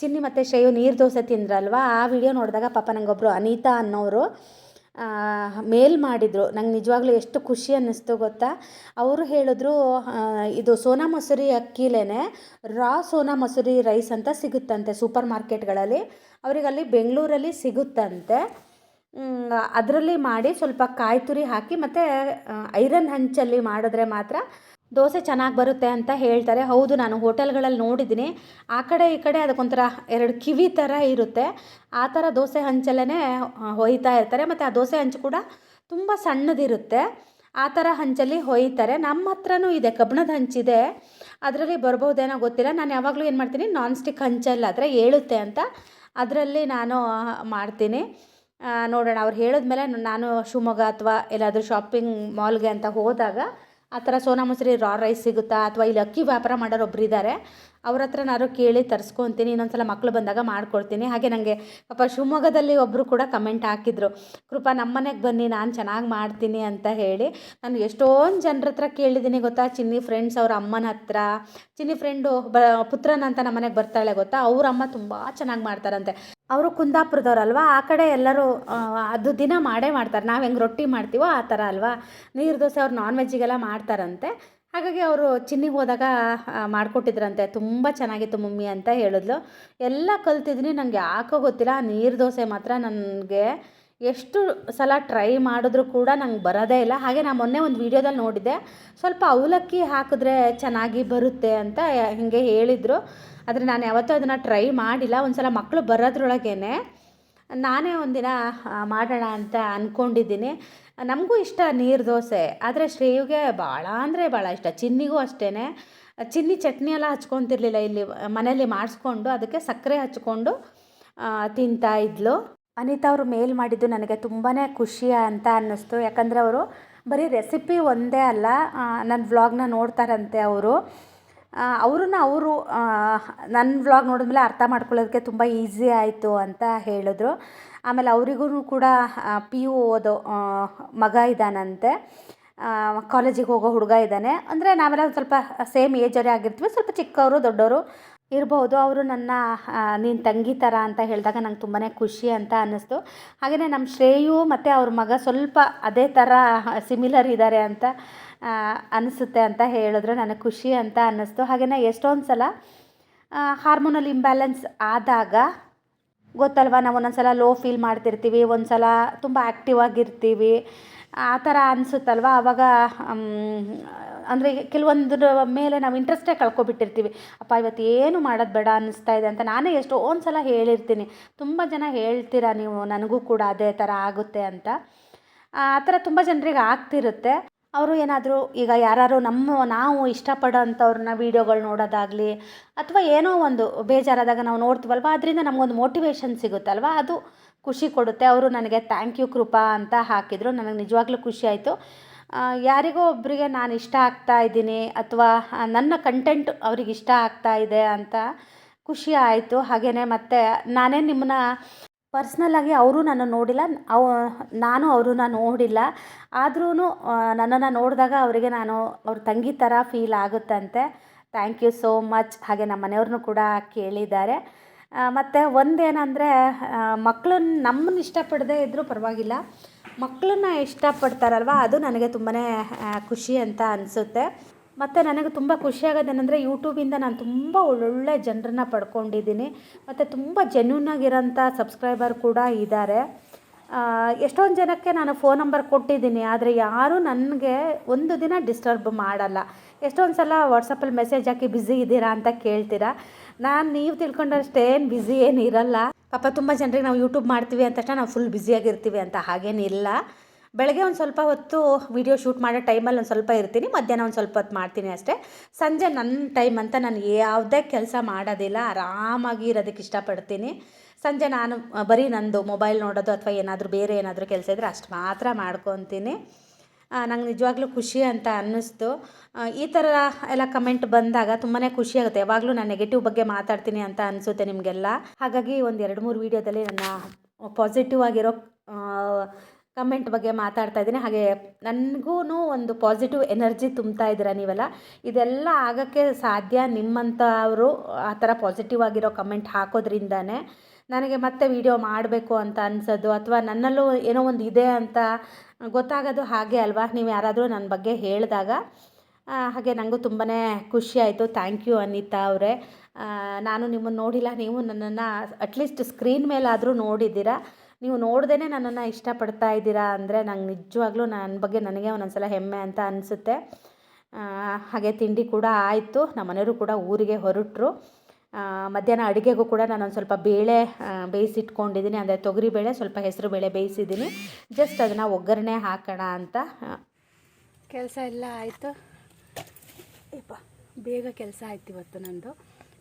ಚಿನ್ನಿ ಮತ್ತು ಶ್ರೇಯು ನೀರು ದೋಸೆ ತಿಂದ್ರಲ್ವ? ಆ ವಿಡಿಯೋ ನೋಡಿದಾಗ ಪಾಪ ನನಗೊಬ್ಬರು ಅನಿತಾ ಅನ್ನೋರು. ಮೇಲ್ ಮಾಡಿದರು. ನಂಗೆ ನಿಜವಾಗ್ಲೂ ಎಷ್ಟು ಖುಷಿ ಅನ್ನಿಸ್ತು ಗೊತ್ತಾ? ಅವರು ಹೇಳಿದ್ರು ಇದು ಸೋನಾ ಮಸೂರಿ ಅಕ್ಕಿಲೇ ರಾ ಸೋನಾ ಮಸೂರಿ ರೈಸ್ ಅಂತ ಸಿಗುತ್ತಂತೆ ಸೂಪರ್ ಮಾರ್ಕೆಟ್ಗಳಲ್ಲಿ. ಅವರಿಗಲ್ಲಿ ಬೆಂಗಳೂರಲ್ಲಿ ಸಿಗುತ್ತಂತೆ. ಅದರಲ್ಲಿ ಮಾಡಿ ಸ್ವಲ್ಪ ಕಾಯಿ ತುರಿ ಹಾಕಿ ಮತ್ತು ಐರನ್ ಹಂಚಲ್ಲಿ ಮಾಡಿದ್ರೆ ಮಾತ್ರ ದೋಸೆ ಚೆನ್ನಾಗಿ ಬರುತ್ತೆ ಅಂತ ಹೇಳ್ತಾರೆ. ಹೌದು, ನಾನು ಹೋಟೆಲ್ಗಳಲ್ಲಿ ನೋಡಿದ್ದೀನಿ. ಆ ಕಡೆ ಈ ಕಡೆ ಅದಕ್ಕೊಂಥರ ಎರಡು ಕಿವಿ ಥರ ಇರುತ್ತೆ. ಆ ಥರ ದೋಸೆ ಹಂಚಲ್ಲೇ ಹೊಯ್ತಾ ಇರ್ತಾರೆ. ಮತ್ತು ಆ ದೋಸೆ ಹಂಚು ಕೂಡ ತುಂಬ ಸಣ್ಣದಿರುತ್ತೆ. ಆ ಥರ ಹಂಚಲ್ಲಿ ಹೊಯ್ತಾರೆ. ನಮ್ಮ ಹತ್ರನೂ ಇದೆ, ಕಬ್ಬಣದ ಹಂಚಿದೆ. ಅದರಲ್ಲಿ ಬರ್ಬೋದೇನೋ ಗೊತ್ತಿಲ್ಲ. ನಾನು ಯಾವಾಗಲೂ ಏನು ಮಾಡ್ತೀನಿ ನಾನ್ ಸ್ಟಿಕ್ ಹಂಚಲ್ಲಿ ಆದರೆ ಏಳುತ್ತೆ ಅಂತ ಅದರಲ್ಲಿ ನಾನು ಮಾಡ್ತೀನಿ. ನೋಡೋಣ. ಅವ್ರು ಹೇಳಿದ್ಮೇಲೆ ನಾನು ಶಿವಮೊಗ್ಗ ಅಥವಾ ಎಲ್ಲಾದರೂ ಶಾಪಿಂಗ್ ಮಾಲ್ಗೆ ಅಂತ ಹೋದಾಗ ಆ ಥರ ಸೋನಾ ಮಸೂರಿ ರಾ ರೈಸ್ ಸಿಗುತ್ತಾ? ಅಥವಾ ಇಲ್ಲಿ ಅಕ್ಕಿ ವ್ಯಾಪಾರ ಮಾಡೋರು ಒಬ್ರು ಇದ್ದಾರೆ ಅವ್ರ ಹತ್ರ ನಾನು ಕೇಳಿ ತರಿಸ್ಕೊತೀನಿ, ಇನ್ನೊಂದ್ಸಲ ಮಕ್ಕಳು ಬಂದಾಗ ಮಾಡ್ಕೊಡ್ತೀನಿ. ಹಾಗೆ ನನಗೆ ಪಾಪ ಶಿವಮೊಗ್ಗದಲ್ಲಿ ಒಬ್ಬರು ಕೂಡ ಕಮೆಂಟ್ ಹಾಕಿದ್ರು, ಕೃಪಾ ನಮ್ಮ ಮನೆಗೆ ಬನ್ನಿ, ನಾನು ಚೆನ್ನಾಗಿ ಮಾಡ್ತೀನಿ ಅಂತ ಹೇಳಿ. ನಾನು ಎಷ್ಟೊಂದು ಜನರ ಹತ್ರ ಕೇಳಿದ್ದೀನಿ ಗೊತ್ತಾ? ಚಿನ್ನಿ ಫ್ರೆಂಡ್ಸ್ ಅವ್ರ ಅಮ್ಮನ ಹತ್ರ. ಚಿನ್ನಿ ಫ್ರೆಂಡು ಬ, ಪುತ್ರನ ಅಂತ ನಮ್ಮ ಮನೆಗೆ ಬರ್ತಾಳೆ ಗೊತ್ತಾ? ಅವ್ರ ಅಮ್ಮ ತುಂಬ ಚೆನ್ನಾಗಿ ಮಾಡ್ತಾರಂತೆ. ಅವರು ಕುಂದಾಪುರದವ್ರಲ್ವಾ? ಆ ಕಡೆ ಎಲ್ಲರೂ ಅದು ದಿನ ಮಾಡೇ ಮಾಡ್ತಾರೆ. ನಾವು ಹೆಂಗೆ ರೊಟ್ಟಿ ಮಾಡ್ತೀವೋ ಆ ಥರ ಅಲ್ವಾ? ನೀರು ದೋಸೆ ಅವ್ರು ನಾನ್ ವೆಜ್ಜಿಗೆಲ್ಲ ಮಾಡ್ತಾರಂತೆ. ಹಾಗಾಗಿ ಅವರು ಚಿನ್ನಿಗೆ ಹೋದಾಗ ಮಾಡಿಕೊಟ್ಟಿದ್ರಂತೆ. ತುಂಬ ಚೆನ್ನಾಗಿತ್ತು ಮಮ್ಮಿ ಅಂತ ಹೇಳಿದ್ಲು. ಎಲ್ಲ ಕಲ್ತಿದ್ದೀನಿ ನನಗೆ ಯಾಕೋ ಗೊತ್ತಿಲ್ಲ. ನೀರು ದೋಸೆ ಮಾತ್ರ ನನಗೆ ಎಷ್ಟು ಸಲ ಟ್ರೈ ಮಾಡಿದ್ರೂ ಕೂಡ ನಂಗೆ ಬರೋದೇ ಇಲ್ಲ. ಹಾಗೆ ನಾನು ಮೊನ್ನೆ ಒಂದು ವೀಡಿಯೋದಲ್ಲಿ ನೋಡಿದ್ದೆ. ಸ್ವಲ್ಪ ಅವಲಕ್ಕಿ ಹಾಕಿದ್ರೆ ಚೆನ್ನಾಗಿ ಬರುತ್ತೆ ಅಂತ ಹೀಗೆ ಹೇಳಿದರು. ಆದರೆ ನಾನು ಯಾವತ್ತೂ ಅದನ್ನು ಟ್ರೈ ಮಾಡಿಲ್ಲ. ಒಂದು ಸಲ ಮಕ್ಕಳು ಬರೋದ್ರೊಳಗೇನೆ ನಾನೇ ಒಂದಿನ ಮಾಡೋಣ ಅಂತ ಅಂದ್ಕೊಂಡಿದ್ದೀನಿ ನಮಗೂ ಇಷ್ಟ ನೀರು ದೋಸೆ. ಆದರೆ ಶ್ರೇಯುಗೆ ಭಾಳ ಅಂದರೆ ಭಾಳ ಇಷ್ಟ. ಚಿನ್ನಿಗೂ ಅಷ್ಟೇ ಚಿನ್ನಿ ಚಟ್ನಿ ಎಲ್ಲ ಹಚ್ಕೊತಿರ್ಲಿಲ್ಲ ಇಲ್ಲಿ ಮನೇಲಿ ಮಾಡಿಸ್ಕೊಂಡು, ಅದಕ್ಕೆ ಸಕ್ಕರೆ ಹಚ್ಕೊಂಡು ತಿಂತಾ ಇದ್ಲು. ಅನಿತಾ ಅವರು ಮೇಲ್ ಮಾಡಿದ್ದು ನನಗೆ ತುಂಬಾ ಖುಷಿ ಅಂತ ಅನ್ನಿಸ್ತು. ಯಾಕಂದರೆ ಅವರು ಬರೀ ರೆಸಿಪಿ ಒಂದೇ ಅಲ್ಲ ನನ್ನ ವ್ಲಾಗ್ನ ನೋಡ್ತಾರಂತೆ ಅವರು. ಅವ್ರನ್ನ ಅವರು ನನ್ನ ವ್ಲಾಗ್ ನೋಡಿದ್ಮೇಲೆ ಅರ್ಥ ಮಾಡ್ಕೊಳ್ಳೋದಕ್ಕೆ ತುಂಬ ಈಸಿ ಆಯಿತು ಅಂತ ಹೇಳಿದ್ರು. ಆಮೇಲೆ ಅವರಿಗೂ ಕೂಡ ಪಿ ಯು ಓದೋ ಮಗ ಇದ್ದಾನಂತೆ ಕಾಲೇಜಿಗೆ ಹೋಗೋ ಹುಡುಗ ಇದ್ದಾನೆ. ಅಂದರೆ ನಾವೆಲ್ಲ ಸ್ವಲ್ಪ ಸೇಮ್ ಏಜರೇ ಆಗಿರ್ತೀವಿ. ಸ್ವಲ್ಪ ಚಿಕ್ಕವರು, ದೊಡ್ಡವರು. ಇರ್ಬೋದು, ಅವರು ನನ್ನ ನಿನ್ನ ತಂಗಿ ಥರ ಅಂತ ಹೇಳಿದಾಗ ನಂಗೆ ತುಂಬಾ ಖುಷಿ ಅಂತ ಅನ್ನಿಸ್ತು. ಹಾಗೆಯೇ ನಮ್ಮ ಶ್ರೇಯು ಮತ್ತು ಅವ್ರ ಮಗ ಸ್ವಲ್ಪ ಅದೇ ಥರ ಸಿಮಿಲರ್ ಇದ್ದಾರೆ ಅಂತ ಅನಿಸುತ್ತೆ ಅಂತ ಹೇಳಿದ್ರು. ನನಗೆ ಖುಷಿ ಅಂತ ಅನ್ನಿಸ್ತು. ಹಾಗೆಯೇ ಎಷ್ಟೊಂದು ಸಲ ಹಾರ್ಮೋನಲ್ ಇಂಬ್ಯಾಲೆನ್ಸ್ ಆದಾಗ ಗೊತ್ತಲ್ವಾ, ನಾವು ಒಂದೊಂದು ಸಲ ಲೋ ಫೀಲ್ ಮಾಡ್ತಿರ್ತೀವಿ ಒಂದು ಸಲ ತುಂಬ ಆ್ಯಕ್ಟಿವ್ ಆಗಿರ್ತೀವಿ. ಆ ಥರ ಅನಿಸುತ್ತಲ್ವ? ಆವಾಗ ಅಂದರೆ ಕೆಲವೊಂದರ ಮೇಲೆ ನಾವು ಇಂಟ್ರೆಸ್ಟೇ ಕಳ್ಕೊಬಿಟ್ಟಿರ್ತೀವಿ. ಅಪ್ಪ, ಇವತ್ತು ಏನು ಮಾಡೋದು ಬೇಡ ಅನ್ನಿಸ್ತಾ ಇದೆ ಅಂತ ನಾನೇ ಎಷ್ಟೊಂದು ಸಲ ಹೇಳಿರ್ತೀನಿ. ತುಂಬ ಜನ ಹೇಳ್ತೀರಾ ನೀವು, ನನಗೂ ಕೂಡ ಅದೇ ಥರ ಆಗುತ್ತೆ ಅಂತ. ಆ ಥರ ತುಂಬ ಜನರಿಗೆ ಆಗ್ತಿರುತ್ತೆ. ಅವರು ಏನಾದರೂ ಈಗ ಯಾರು ನಮ್ಮ, ನಾವು ಇಷ್ಟಪಡೋ ಅಂಥವ್ರನ್ನ ವೀಡಿಯೋಗಳು ನೋಡೋದಾಗಲಿ ಅಥವಾ ಏನೋ ಒಂದು ಬೇಜಾರಾದಾಗ ನಾವು ನೋಡ್ತೀವಲ್ವ, ಅದರಿಂದ ನಮಗೊಂದು ಮೋಟಿವೇಶನ್ ಸಿಗುತ್ತಲ್ವ ಅದು ಖುಷಿ ಕೊಡುತ್ತೆ. ಅವರು ನನಗೆ ಥ್ಯಾಂಕ್ ಯು ಕೃಪಾ ಅಂತ ಹಾಕಿದರು. ನನಗೆ ನಿಜವಾಗ್ಲೂ ಖುಷಿ ಆಯಿತು. ಯಾರಿಗೋ ಒಬ್ಬರಿಗೆ ನಾನು ಇಷ್ಟ ಆಗ್ತಾ ಇದ್ದೀನಿ ಅಥವಾ ನನ್ನ ಕಂಟೆಂಟ್ ಅವ್ರಿಗೆ ಇಷ್ಟ ಆಗ್ತಾ ಇದೆ ಅಂತ ಖುಷಿ ಆಯಿತು. ಹಾಗೆಯೇ ಮತ್ತು ನಾನೇ ನಿಮ್ಮನ್ನ ಪರ್ಸ್ನಲ್ಲಾಗಿ ಅವರು ನನ್ನ ನೋಡಿಲ್ಲ, ಅವ, ನಾನು ಅವ್ರನ್ನ ನೋಡಿಲ್ಲ. ಆದ್ರೂ ನನ್ನನ್ನು ನೋಡಿದಾಗ ಅವರಿಗೆ ನಾನು ಅವ್ರ ತಂಗಿ ಥರ ಫೀಲ್ ಆಗುತ್ತಂತೆ. ಥ್ಯಾಂಕ್ ಯು ಸೋ ಮಚ್ ಹಾಗೆ ನಮ್ಮ ಮನೆಯವ್ರನ್ನೂ ಕೂಡ ಕೇಳಿದ್ದಾರೆ. ಮತ್ತು ಒಂದೇನಂದರೆ ಮಕ್ಕಳನ್ನ ನಮ್ಮನ್ನ ಇಷ್ಟಪಡದೇ ಇದ್ದರೂ ಪರವಾಗಿಲ್ಲ. ಮಕ್ಕಳನ್ನ ಇಷ್ಟಪಡ್ತಾರಲ್ವ? ಅದು ನನಗೆ ತುಂಬಾ ಖುಷಿ ಅಂತ ಅನಿಸುತ್ತೆ. ಮತ್ತು ನನಗೆ ತುಂಬ ಖುಷಿಯಾಗೋದೇನೆಂದರೆ ಯೂಟ್ಯೂಬಿಂದ ನಾನು ತುಂಬ ಒಳ್ಳೊಳ್ಳೆ ಜನರನ್ನ ಪಡ್ಕೊಂಡಿದ್ದೀನಿ. ಮತ್ತು ತುಂಬ ಜೆನ್ಯೂನ್ ಆಗಿರೋಂಥ ಸಬ್ಸ್ಕ್ರೈಬರ್ ಕೂಡ ಇದ್ದಾರೆ. ಎಷ್ಟೊಂದು ಜನಕ್ಕೆ ನಾನು ಫೋನ್ ನಂಬರ್ ಕೊಟ್ಟಿದ್ದೀನಿ, ಆದರೆ ಯಾರೂ ನನಗೆ ಒಂದು ದಿನ ಡಿಸ್ಟರ್ಬ್ ಮಾಡಲ್ಲ. ಎಷ್ಟೊಂದು ಸಲ ವಾಟ್ಸಪ್ಪಲ್ಲಿ ಮೆಸೇಜ್ ಹಾಕಿ ಬ್ಯುಸಿ ಇದ್ದೀರಾ ಅಂತ ಕೇಳ್ತೀರಾ? ನಾನು ನೀವು ತಿಳ್ಕೊಂಡಷ್ಟೇನು ಬ್ಯುಸಿ ಏನು ಇರಲ್ಲ. ಪಾಪ ತುಂಬ ಜನರಿಗೆ ನಾವು ಯೂಟ್ಯೂಬ್ ಮಾಡ್ತೀವಿ ಅಂತ ನಾವು ಫುಲ್ ಬ್ಯುಸಿಯಾಗಿರ್ತೀವಿ ಅಂತ ಹಾಗೇನಿಲ್ಲ ಬೆಳಗ್ಗೆ ಒಂದು ಸ್ವಲ್ಪ ಹೊತ್ತು ವಿಡಿಯೋ ಶೂಟ್ ಮಾಡೋ ಟೈಮಲ್ಲಿ ಒಂದು ಸ್ವಲ್ಪ ಇರ್ತೀನಿ, ಮಧ್ಯಾಹ್ನ ಒಂದು ಸ್ವಲ್ಪ ಹೊತ್ತು ಮಾಡ್ತೀನಿ ಅಷ್ಟೇ. ಸಂಜೆ ನನ್ನ ಟೈಮ್ ಅಂತ ನಾನು ಯಾವುದೇ ಕೆಲಸ ಮಾಡೋದಿಲ್ಲ, ಆರಾಮಾಗಿ ಇರೋದಕ್ಕೆ ಇಷ್ಟಪಡ್ತೀನಿ. ಸಂಜೆ ನಾನು ಬರೀ ನಂದು ಮೊಬೈಲ್ ನೋಡೋದು ಅಥವಾ ಏನಾದರೂ ಬೇರೆ ಏನಾದರೂ ಕೆಲಸ ಇದ್ದರೆ ಅಷ್ಟು ಮಾತ್ರ ಮಾಡ್ಕೊತೀನಿ. ನಂಗೆ ನಿಜವಾಗ್ಲೂ ಖುಷಿ ಅಂತ ಅನ್ನಿಸ್ತು. ಈ ಥರ ಎಲ್ಲ ಕಮೆಂಟ್ ಬಂದಾಗ ತುಂಬಾ ಖುಷಿ ಆಗುತ್ತೆ. ಯಾವಾಗಲೂ ನಾನು ನೆಗೆಟಿವ್ ಬಗ್ಗೆ ಮಾತಾಡ್ತೀನಿ ಅಂತ ಅನಿಸುತ್ತೆ ನಿಮಗೆಲ್ಲ. ಹಾಗಾಗಿ ಒಂದು ಎರಡು ಮೂರು ವೀಡಿಯೋದಲ್ಲಿ ನನ್ನ ಪಾಸಿಟಿವ್ ಆಗಿರೋ ಕಮೆಂಟ್ ಬಗ್ಗೆ ಮಾತಾಡ್ತಾ ಇದ್ದೀನಿ. ಹಾಗೆ ನನಗೂ ಒಂದು ಪಾಸಿಟಿವ್ ಎನರ್ಜಿ ತುಂಬ್ತಾ ಇದ್ದೀರಾ ನೀವೆಲ್ಲ? ಇದೆಲ್ಲ ಆಗೋಕ್ಕೆ ಸಾಧ್ಯ ನಿಮ್ಮಂಥವರು ಆ ಥರ ಪಾಸಿಟಿವ್ ಆಗಿರೋ ಕಮೆಂಟ್ ಹಾಕೋದ್ರಿಂದನೇ. ನನಗೆ ಮತ್ತೆ ವಿಡಿಯೋ ಮಾಡಬೇಕು ಅಂತ ಅನ್ಸೋದು ಅಥವಾ ನನ್ನಲ್ಲೂ ಏನೋ ಒಂದು ಇದೆ ಅಂತ ಗೊತ್ತಾಗೋದು ಹಾಗೆ ಅಲ್ವಾ? ನೀವು ಯಾರಾದರೂ ನನ್ನ ಬಗ್ಗೆ ಹೇಳಿದಾಗ ಹಾಗೆ ನನಗೂ ತುಂಬಾ ಖುಷಿ ಆಯಿತು. ಥ್ಯಾಂಕ್ ಯು ಅನಿತಾ ಅವರೇ. ನಾನು ನಿಮ್ಮನ್ನು ನೋಡಿಲ್ಲ. ನೀವು ನನ್ನನ್ನು ಅಟ್ಲೀಸ್ಟ್ ಸ್ಕ್ರೀನ್ ಮೇಲಾದರೂ ನೋಡಿದ್ದೀರಾ. ನೀವು ನೋಡ್ದೇ ನನ್ನನ್ನು ಇಷ್ಟಪಡ್ತಾ ಇದ್ದೀರಾ ಅಂದರೆ ನಂಗೆ ನಿಜವಾಗ್ಲೂ ನನ್ನ ಬಗ್ಗೆ ನನಗೆ ಒಂದೊಂದ್ಸಲ ಹೆಮ್ಮೆ ಅಂತ ಅನಿಸುತ್ತೆ. ಹಾಗೆ ತಿಂಡಿ ಕೂಡ ಆಯಿತು. ನಮ್ಮ ಮನೆಯವರು ಕೂಡ ಊರಿಗೆ ಹೊರಟರು. ಮಧ್ಯಾಹ್ನ ಅಡುಗೆಗೂ ಕೂಡ ನಾನು ಒಂದು ಸ್ವಲ್ಪ ಬೇಳೆ ಬೇಯಿಸಿಟ್ಕೊಂಡಿದ್ದೀನಿ ಅಂದರೆ ತೊಗರಿಬೇಳೆ ಸ್ವಲ್ಪ ಹೆಸರು ಬೇಳೆ ಬೇಯಿಸಿದ್ದೀನಿ ಜಸ್ಟ್ ಅದನ್ನು ಒಗ್ಗರಣೆ ಹಾಕೋಣ ಅಂತ. ಕೆಲಸ ಎಲ್ಲ ಆಯಿತು. ಇಪ್ಪ, ಬೇಗ ಕೆಲಸ ಆಯ್ತು ಇವತ್ತು ನಂದು.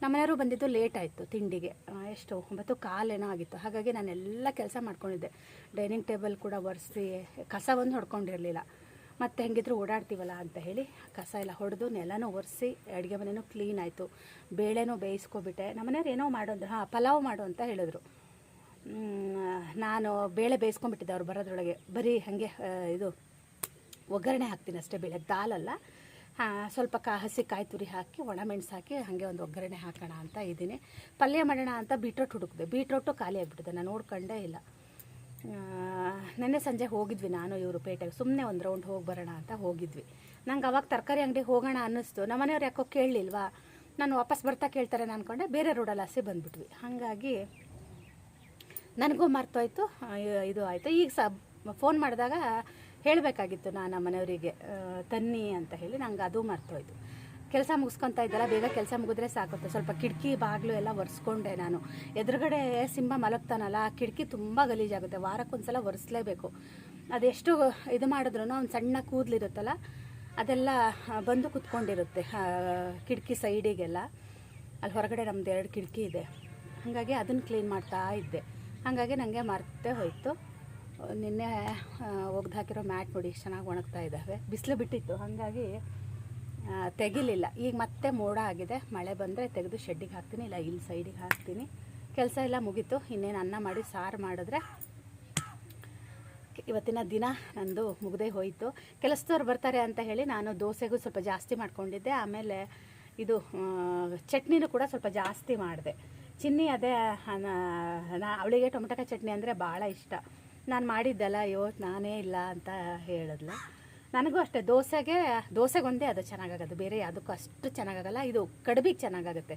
ನಮ್ಮನೆಯವರು ಬಂದಿದ್ದು ಲೇಟ್ ಆಯಿತು ತಿಂಡಿಗೆ. ಎಷ್ಟು, ಒಂಬತ್ತು ಕಾಲೇನೋ ಆಗಿತ್ತು. ಹಾಗಾಗಿ ನಾನು ಎಲ್ಲ ಕೆಲಸ ಮಾಡ್ಕೊಂಡಿದ್ದೆ. ಡೈನಿಂಗ್ ಟೇಬಲ್ ಕೂಡ ಒರೆಸಿ, ಕಸ ಒಂದು ಹೊಡ್ಕೊಂಡಿರಲಿಲ್ಲ. ಮತ್ತು ಹೆಂಗಿದ್ರು ಓಡಾಡ್ತೀವಲ್ಲ ಅಂತ ಹೇಳಿ ಕಸ ಎಲ್ಲ ಹೊಡೆದು ನೆಲನೂ ಒರೆಸಿ ಅಡುಗೆ ಮನೆಯೂ ಕ್ಲೀನ್ ಆಯಿತು. ಬೇಳೆನೂ ಬೇಯಿಸ್ಕೊಬಿಟ್ಟೆ. ನಮ್ಮನೆಯವ್ರು ಏನೋ ಮಾಡೋದು ಹಾಂ, ಪಲಾವ್ ಮಾಡು ಅಂತ ಹೇಳಿದ್ರು. ನಾನು ಬೇಳೆ ಬೇಯಿಸ್ಕೊಂಬಿಟ್ಟಿದ್ದೆ ಅವ್ರು ಬರೋದ್ರೊಳಗೆ. ಬರೀ ಹಾಗೆ ಇದು ಒಗ್ಗರಣೆ ಹಾಕ್ತೀನಿ ಅಷ್ಟೇ ಬೇಳೆ, ದಾಲಲ್ಲ. ಸ್ವಲ್ಪ ಕಾ, ಹಸಿ ಕಾಯಿ ತುರಿ ಹಾಕಿ ಒಣಮೆಣಸು ಹಾಕಿ, ಹಾಗೆ ಒಂದು ಒಗ್ಗರಣೆ ಹಾಕೋಣ ಅಂತ ಇದ್ದೀನಿ. ಪಲ್ಯ ಮಾಡೋಣ ಅಂತ ಬೀಟ್ರೋಟ್ ಹುಡುಕಿದೆ. ಬೀಟ್ರೋಟು ಖಾಲಿ ಆಗಿಬಿಟ್ಟಿದೆ. ನಾನು ನೋಡ್ಕೊಂಡೇ ಇಲ್ಲ. ನೆನ್ನೆ ಸಂಜೆ ಹೋಗಿದ್ವಿ ನಾನು ಇವರು ಪೇಟೆಗೆ. ಸುಮ್ಮನೆ ಒಂದು ರೌಂಡ್ ಹೋಗಿ ಬರೋಣ ಅಂತ ಹೋಗಿದ್ವಿ. ನಂಗೆ ಅವಾಗ ತರಕಾರಿ ಅಂಗಡಿಗೆ ಹೋಗೋಣ ಅನ್ನಿಸ್ತು. ನಮ್ಮ ಮನೆಯವ್ರು ಯಾಕೋ ಕೇಳಲಿಲ್ವಾ? ನಾನು ವಾಪಸ್ ಬರ್ತಾ ಕೇಳ್ತಾರೆ ನಾನು ಅಂದ್ಕೊಂಡೆ ಬೇರೆ ರೋಡಲ್ಲಿ ಹಸಿ ಬಂದ್ಬಿಟ್ವಿ. ಹಾಗಾಗಿ ನನಗೂ ಮರ್ತೋಯ್ತು. ಇದು ಆಯಿತು. ಈಗ ಸ ಫೋನ್ ಮಾಡಿದಾಗ ಹೇಳಬೇಕಾಗಿತ್ತು ನಾನು ಮನೆಯವರಿಗೆ ತನ್ನಿ ಅಂತ ಹೇಳಿ ನಂಗೆ ಅದು ಮರ್ತೋಯ್ತು. ಕೆಲಸ ಮುಗಿಸ್ಕೊತಾ ಇದ್ದಲ್ಲ, ಬೇಗ ಕೆಲಸ ಮುಗಿದ್ರೆ ಸಾಕುತ್ತೆ. ಸ್ವಲ್ಪ ಕಿಟಕಿ ಬಾಗಿಲು ಎಲ್ಲ ಒರೆಸ್ಕೊಂಡೆ ನಾನು. ಎದುರುಗಡೆ ಸಿಂಹ ಮಲಗ್ತಾನಲ್ಲ, ಆ ಕಿಟಕಿ ತುಂಬ ಗಲೀಜಾಗುತ್ತೆ. ವಾರಕ್ಕೊಂದ್ಸಲ ಒರೆಸ್ಲೇಬೇಕು. ಅದೆಷ್ಟು ಇದು ಮಾಡಿದ್ರು ಒಂದು ಸಣ್ಣ ಕೂದಲಿರುತ್ತಲ್ಲ, ಅದೆಲ್ಲ ಬಂದು ಕುತ್ಕೊಂಡಿರುತ್ತೆ ಕಿಟಕಿ ಸೈಡಿಗೆಲ್ಲ. ಅಲ್ಲಿ ಹೊರಗಡೆ ನಮ್ದು ಎರಡು ಕಿಟಕಿ ಇದೆ. ಹಾಗಾಗಿ ಅದನ್ನು ಕ್ಲೀನ್ ಮಾಡ್ತಾ ಇದ್ದೆ. ಹಾಗಾಗಿ ನನಗೆ ಮರ್ತೇ ಹೋಯಿತು. ನಿನ್ನೆ ಒಗ್ದು ಹಾಕಿರೋ ಮ್ಯಾಟ್ ನೋಡಿ, ಚೆನ್ನಾಗಿ ಒಣಗ್ತಾ ಇದ್ದಾವೆ. ಬಿಸಿಲು ಬಿಟ್ಟಿತ್ತು. ಹಾಗಾಗಿ ತೆಗಿಲಿಲ್ಲ. ಈಗ ಮತ್ತೆ ಮೋಡ ಆಗಿದೆ. ಮಳೆ ಬಂದರೆ ತೆಗೆದು ಶೆಡ್ಡಿಗೆ ಹಾಕ್ತೀನಿ, ಇಲ್ಲ ಇಲ್ಲಿ ಸೈಡಿಗೆ ಹಾಕ್ತೀನಿ. ಕೆಲಸ ಎಲ್ಲ ಮುಗೀತು. ಇನ್ನೇನು ಅನ್ನ ಮಾಡಿ ಸಾರು ಮಾಡಿದ್ರೆ ಇವತ್ತಿನ ದಿನ ನಂದು ಮುಗ್ದೇ ಹೋಯಿತು. ಕೆಲಸದವ್ರು ಬರ್ತಾರೆ ಅಂತ ಹೇಳಿ ನಾನು ದೋಸೆಗೂ ಸ್ವಲ್ಪ ಜಾಸ್ತಿ ಮಾಡ್ಕೊಂಡಿದ್ದೆ. ಆಮೇಲೆ ಇದು ಚಟ್ನಿನೂ ಕೂಡ ಸ್ವಲ್ಪ ಜಾಸ್ತಿ ಮಾಡಿದೆ. ಚಿನ್ನಿ ಅದೇ ನಾ ಅವಳಿಗೆ ಟೊಮೆಟೊಕಾಯಿ ಚಟ್ನಿ ಅಂದರೆ ಭಾಳ ಇಷ್ಟ. ನಾನು ಮಾಡಿದ್ದಲ್ಲ, ಅಯ್ಯೋ, ನಾನೇ ಇಲ್ಲ ಅಂತ ಹೇಳಿದ್ಲು. ನನಗೂ ಅಷ್ಟೇ, ದೋಸೆಗೆ, ದೋಸೆಗೊಂದೇ ಅದು ಚೆನ್ನಾಗಾಗೋದು, ಬೇರೆ ಯಾವುದಕ್ಕೂ ಅಷ್ಟು ಚೆನ್ನಾಗಾಗಲ್ಲ, ಇದು ಕಡುಬಿಗೆ ಚೆನ್ನಾಗಾಗುತ್ತೆ.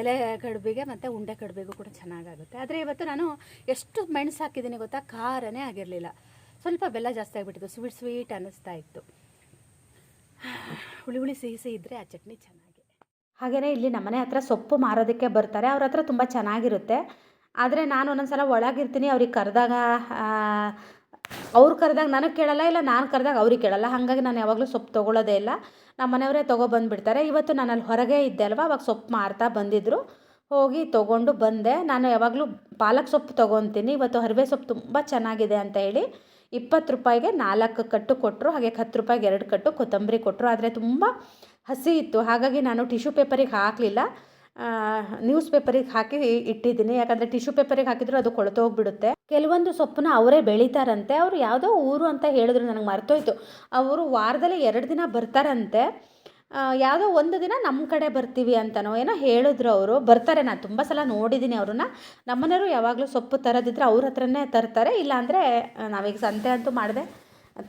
ಎಲೆ ಕಡುಬಿಗೆ ಮತ್ತು ಉಂಡೆ ಕಡುಬಿಗೂ ಕೂಡ ಚೆನ್ನಾಗಾಗುತ್ತೆ. ಆದರೆ ಇವತ್ತು ನಾನು ಎಷ್ಟು ಮೆಣಸು ಹಾಕಿದ್ದೀನಿ ಗೊತ್ತಾ? ಖಾರನೇ ಆಗಿರಲಿಲ್ಲ. ಸ್ವಲ್ಪ ಬೆಲ್ಲ ಜಾಸ್ತಿ ಆಗಿಬಿಟ್ಟಿತ್ತು, ಸ್ವೀಟ್ ಸ್ವೀಟ್ ಅನ್ನಿಸ್ತಾ ಇತ್ತು. ಹುಳಿ ಹುಳಿ ಸಿಹಿ ಸಿಹಿ ಇದ್ದರೆ ಆ ಚಟ್ನಿ ಚೆನ್ನಾಗಿ. ಹಾಗೆಯೇ ಇಲ್ಲಿ ನಮ್ಮನೆ ಹತ್ರ ಸೊಪ್ಪು ಮಾರೋದಕ್ಕೆ ಬರ್ತಾರೆ, ಅವ್ರ ಹತ್ರ ತುಂಬ ಚೆನ್ನಾಗಿರುತ್ತೆ. ಆದರೆ ನಾನು ಒಂದೊಂದು ಸಲ ಒಳಗಿರ್ತೀನಿ, ಅವ್ರಿಗೆ ಕರೆದಾಗ ಅವ್ರು ಕರೆದಾಗ ನನಗೆ ಕೇಳಲ್ಲ, ಇಲ್ಲ ನಾನು ಕರೆದಾಗ ಅವ್ರಿಗೆ ಕೇಳಲ್ಲ. ಹಾಗಾಗಿ ನಾನು ಯಾವಾಗಲೂ ಸೊಪ್ಪು ತೊಗೊಳ್ಳೋದೇ ಇಲ್ಲ. ನಮ್ಮ ಮನೆಯವರೇ ತೊಗೊಬಂದುಬಿಡ್ತಾರೆ ಇವತ್ತು ನಾನು ಅಲ್ಲಿ ಹೊರಗೆ ಇದ್ದೆ ಅಲ್ವಾ? ಅವಾಗ ಸೊಪ್ಪು ಮಾರ್ತಾ ಬಂದಿದ್ದರು ಹೋಗಿ ತೊಗೊಂಡು ಬಂದೆ. ನಾನು ಯಾವಾಗಲೂ ಪಾಲಕ್ ಸೊಪ್ಪು ತೊಗೊತೀನಿ. ಇವತ್ತು ಹರಿವೆ ಸೊಪ್ಪು ತುಂಬ ಚೆನ್ನಾಗಿದೆ ಅಂತ ಹೇಳಿ ಇಪ್ಪತ್ತು ರೂಪಾಯಿಗೆ ನಾಲ್ಕು ಕಟ್ಟು ಕೊಟ್ಟರು ಹಾಗೆ ಹತ್ತು ರೂಪಾಯಿಗೆ ಎರಡು ಕಟ್ಟು ಕೊತ್ತಂಬರಿ ಕೊಟ್ಟರು ಆದರೆ ತುಂಬ ಹಸಿ ಇತ್ತು. ಹಾಗಾಗಿ ನಾನು ಟಿಶ್ಯೂ ಪೇಪರಿಗೆ ಹಾಕಲಿಲ್ಲ. ನ್ಯೂಸ್ ಪೇಪರಿಗೆ ಹಾಕಿ ಇಟ್ಟಿದ್ದೀನಿ. ಯಾಕಂದರೆ ಟಿಶ್ಯೂ ಪೇಪರಿಗೆ ಹಾಕಿದ್ರು ಅದು ಕೊಳ್ತೋಗ್ಬಿಡುತ್ತೆ ಕೆಲವೊಂದು ಸೊಪ್ಪನ್ನ ಅವರೇ ಬೆಳೀತಾರಂತೆ. ಅವರು ಯಾವುದೋ ಊರು ಅಂತ ಹೇಳಿದ್ರು, ನನಗೆ ಮರ್ತೋಯ್ತು. ಅವರು ವಾರದಲ್ಲಿ ಎರಡು ದಿನ ಬರ್ತಾರಂತೆ. ಯಾವುದೋ ಒಂದು ದಿನ ನಮ್ಮ ಕಡೆ ಬರ್ತೀವಿ ಅಂತನೋ ಏನೋ ಹೇಳಿದ್ರು ಅವರು. ಬರ್ತಾರೆ, ನಾನು ತುಂಬ ಸಲ ನೋಡಿದ್ದೀನಿ ಅವ್ರನ್ನ. ನಮ್ಮನೆಯವರು ಯಾವಾಗಲೂ ಸೊಪ್ಪು ತರೋದಿದ್ರೆ ಅವ್ರ ಹತ್ರನೇ ತರ್ತಾರೆ. ಇಲ್ಲಾಂದರೆ ನಾವೀಗ ಸಂತೆ ಅಂತೂ ಮಾಡಿದೆ